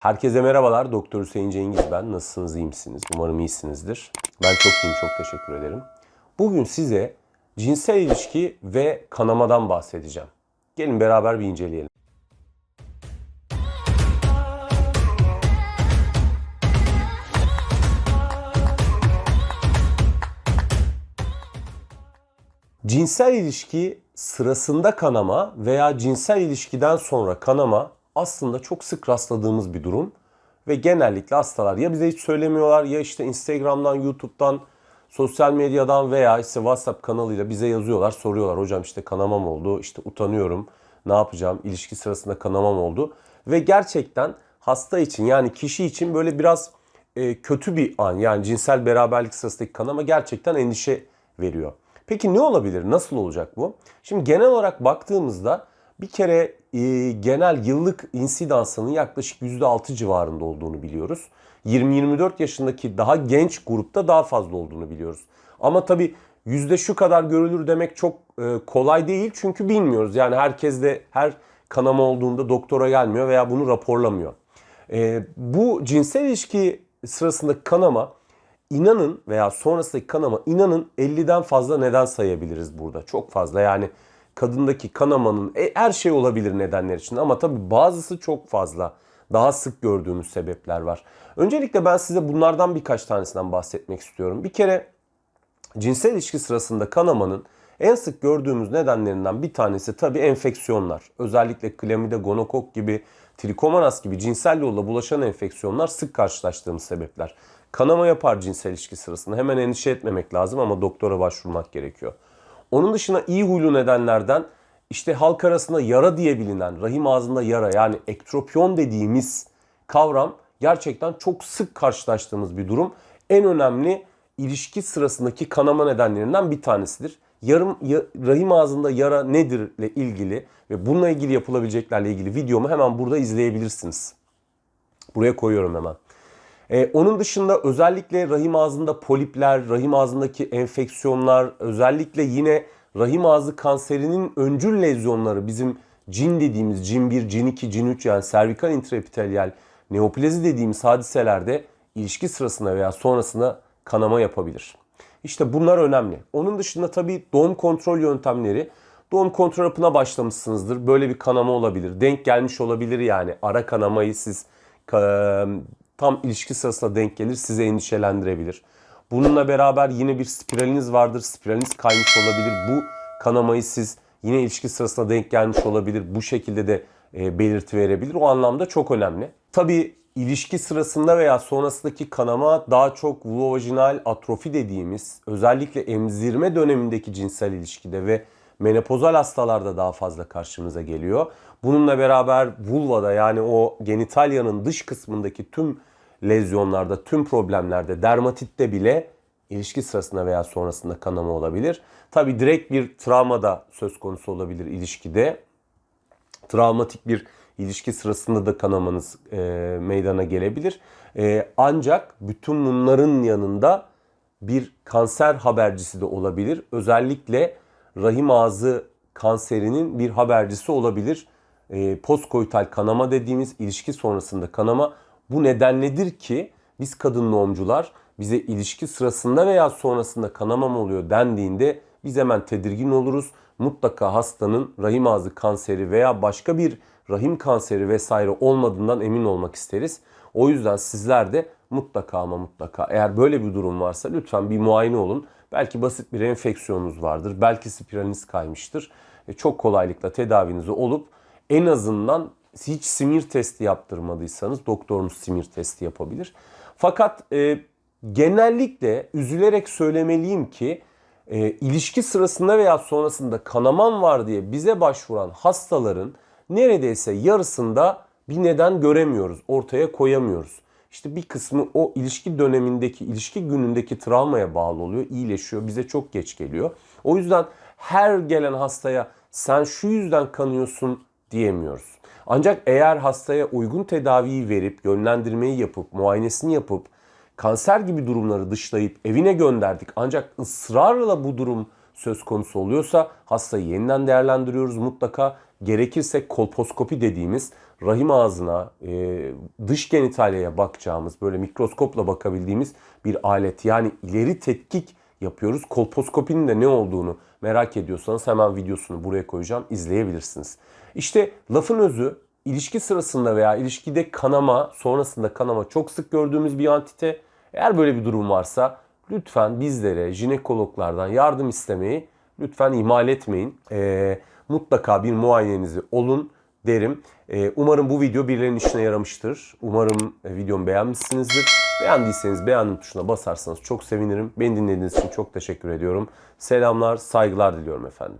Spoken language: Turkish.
Herkese merhabalar. Doktor Hüseyin Cengiz ben. Nasılsınız, iyi misiniz? Umarım iyisinizdir. Ben çok iyiyim, çok teşekkür ederim. Bugün size cinsel ilişki ve kanamadan bahsedeceğim. Gelin beraber bir inceleyelim. Cinsel ilişki sırasında kanama veya cinsel ilişkiden sonra kanama aslında çok sık rastladığımız bir durum. Ve genellikle hastalar ya bize hiç söylemiyorlar ya işte Instagram'dan, YouTube'dan, sosyal medyadan veya işte WhatsApp kanalıyla bize yazıyorlar, soruyorlar. Hocam işte kanamam oldu, işte utanıyorum, ne yapacağım, ilişki sırasında kanamam oldu. Ve gerçekten hasta için yani kişi için böyle biraz e, kötü bir an yani cinsel beraberlik sırasındaki kanama gerçekten endişe veriyor. Peki ne olabilir? Nasıl olacak bu? Şimdi genel olarak baktığımızda bir kere e, genel yıllık insidansının yaklaşık %6 civarında olduğunu biliyoruz. 20-24 yaşındaki daha genç grupta daha fazla olduğunu biliyoruz. Ama tabii yüzde şu kadar görülür demek çok e, kolay değil çünkü bilmiyoruz. Yani herkes de her kanama olduğunda doktora gelmiyor veya bunu raporlamıyor. E, bu cinsel ilişki sırasındaki kanama inanın veya sonrasındaki kanama inanın 50'den fazla neden sayabiliriz burada. Çok fazla yani kadındaki kanamanın e, her şey olabilir nedenler için ama tabii bazısı çok fazla. Daha sık gördüğümüz sebepler var. Öncelikle ben size bunlardan birkaç tanesinden bahsetmek istiyorum. Bir kere cinsel ilişki sırasında kanamanın en sık gördüğümüz nedenlerinden bir tanesi tabii enfeksiyonlar. Özellikle klamide, gonokok gibi, trikomonas gibi cinsel yolla bulaşan enfeksiyonlar sık karşılaştığımız sebepler. Kanama yapar cinsel ilişki sırasında. Hemen endişe etmemek lazım ama doktora başvurmak gerekiyor. Onun dışında iyi huylu nedenlerden işte halk arasında yara diye bilinen rahim ağzında yara yani ektropiyon dediğimiz kavram gerçekten çok sık karşılaştığımız bir durum. En önemli ilişki sırasındaki kanama nedenlerinden bir tanesidir. Yarım ya, rahim ağzında yara nedir ile ilgili ve bununla ilgili yapılabileceklerle ilgili videomu hemen burada izleyebilirsiniz. Buraya koyuyorum hemen. Ee, onun dışında özellikle rahim ağzında polipler, rahim ağzındaki enfeksiyonlar, özellikle yine rahim ağzı kanserinin öncül lezyonları bizim cin dediğimiz cin 1, cin 2, cin 3 yani servikal intraepitelyal neoplezi dediğimiz hadiselerde ilişki sırasında veya sonrasında kanama yapabilir. İşte bunlar önemli. Onun dışında tabii doğum kontrol yöntemleri. Doğum kontrol hapına başlamışsınızdır. Böyle bir kanama olabilir. Denk gelmiş olabilir yani. Ara kanamayı siz tam ilişki sırasında denk gelir sizi endişelendirebilir. Bununla beraber yine bir spiraliniz vardır. Spiraliniz kaymış olabilir. Bu kanamayı siz yine ilişki sırasında denk gelmiş olabilir. Bu şekilde de e, belirti verebilir. O anlamda çok önemli. Tabii ilişki sırasında veya sonrasındaki kanama daha çok vulvovajinal atrofi dediğimiz özellikle emzirme dönemindeki cinsel ilişkide ve menopozal hastalarda daha fazla karşımıza geliyor. Bununla beraber vulvada yani o genitalyanın dış kısmındaki tüm lezyonlarda, tüm problemlerde, dermatitte bile ilişki sırasında veya sonrasında kanama olabilir. Tabi direkt bir travma da söz konusu olabilir ilişkide. Travmatik bir ilişki sırasında da kanamanız e, meydana gelebilir. E, ancak bütün bunların yanında bir kanser habercisi de olabilir. Özellikle rahim ağzı kanserinin bir habercisi olabilir. E, postkoital kanama dediğimiz ilişki sonrasında kanama bu nedenledir ki biz kadın doğumcular bize ilişki sırasında veya sonrasında kanama mı oluyor dendiğinde biz hemen tedirgin oluruz. Mutlaka hastanın rahim ağzı kanseri veya başka bir rahim kanseri vesaire olmadığından emin olmak isteriz. O yüzden sizler de mutlaka ama mutlaka eğer böyle bir durum varsa lütfen bir muayene olun. Belki basit bir enfeksiyonunuz vardır. Belki spiraliniz kaymıştır. E, çok kolaylıkla tedavinizi olup en azından hiç simir testi yaptırmadıysanız doktorunuz simir testi yapabilir. Fakat e, genellikle üzülerek söylemeliyim ki e, ilişki sırasında veya sonrasında kanaman var diye bize başvuran hastaların neredeyse yarısında bir neden göremiyoruz, ortaya koyamıyoruz. İşte bir kısmı o ilişki dönemindeki, ilişki günündeki travmaya bağlı oluyor, iyileşiyor, bize çok geç geliyor. O yüzden her gelen hastaya sen şu yüzden kanıyorsun diyemiyoruz. Ancak eğer hastaya uygun tedaviyi verip, yönlendirmeyi yapıp, muayenesini yapıp, kanser gibi durumları dışlayıp evine gönderdik ancak ısrarla bu durum söz konusu oluyorsa hastayı yeniden değerlendiriyoruz mutlaka. Gerekirse kolposkopi dediğimiz rahim ağzına, e, dış genitalyaya bakacağımız, böyle mikroskopla bakabildiğimiz bir alet. Yani ileri tetkik yapıyoruz. Kolposkopinin de ne olduğunu merak ediyorsanız hemen videosunu buraya koyacağım. izleyebilirsiniz. İşte lafın özü ilişki sırasında veya ilişkide kanama, sonrasında kanama çok sık gördüğümüz bir antite. Eğer böyle bir durum varsa lütfen bizlere jinekologlardan yardım istemeyi lütfen ihmal etmeyin. Ee, mutlaka bir muayenenizi olun derim. Ee, umarım bu video birilerinin işine yaramıştır. Umarım e, videomu beğenmişsinizdir. Beğendiyseniz beğendim tuşuna basarsanız çok sevinirim. Beni dinlediğiniz için çok teşekkür ediyorum. Selamlar, saygılar diliyorum efendim.